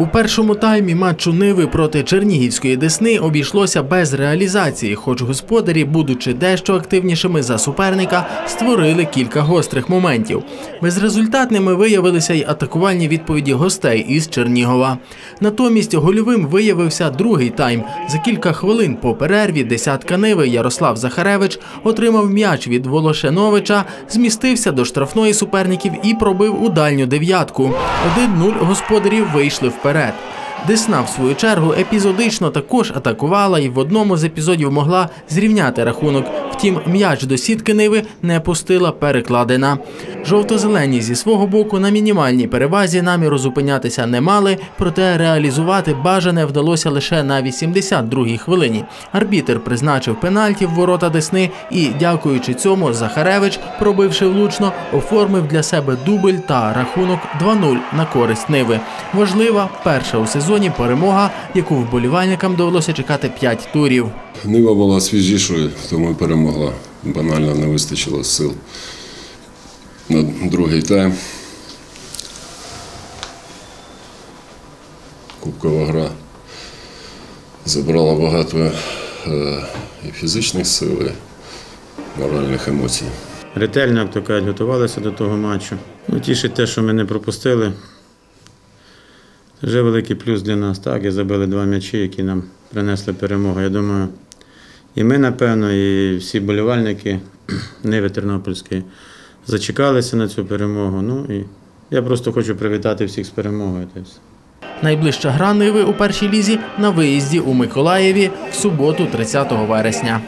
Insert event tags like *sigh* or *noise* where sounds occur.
У першому таймі матчу Ниви проти Чернігівської Десни обійшлося без реалізації, хоч господарі, будучи дещо активнішими за суперника, створили кілька гострих моментів. Безрезультатними виявилися й атакувальні відповіді гостей із Чернігова. Натомість гольовим виявився другий тайм. За кілька хвилин по перерві десятка Ниви Ярослав Захаревич отримав м'яч від Волошеновича, змістився до штрафної суперників і пробив у дальню дев'ятку. 1-0 господарів вийшли вперед. Десна, в свою чергу, епізодично також атакувала і в одному з епізодів могла зрівняти рахунок. Втім, м'яч до сітки Ниви не пустила перекладина. Жовто-зелені зі свого боку на мінімальній перевазі наміру зупинятися не мали, проте реалізувати бажане вдалося лише на 82-й хвилині. Арбітер призначив пенальті в ворота Десни і, дякуючи цьому, Захаревич, пробивши влучно, оформив для себе дубль та рахунок 2-0 на користь Ниви. Важлива перша у сезоні перемога, яку вболівальникам довелося чекати 5 турів. Нива була свіжішою, тому і перемогла. Банально не вистачило сил. На другий тайм. Кубкова гра забрала багато е, і фізичних сил, і моральних емоцій. ретельно, як то кажуть, готувалися до того матчу. Ну, тішить те, що ми не пропустили. Це вже великий плюс для нас. Так, і забили два м'ячі, які нам принесли перемогу. Я думаю, і ми, напевно, і всі болівальники *clears throat* Ниви Тернопільської зачекалися на цю перемогу. Ну і я просто хочу привітати всіх з перемогою. Найближча гра Ниви у першій лізі на виїзді у Миколаєві в суботу, 30 вересня.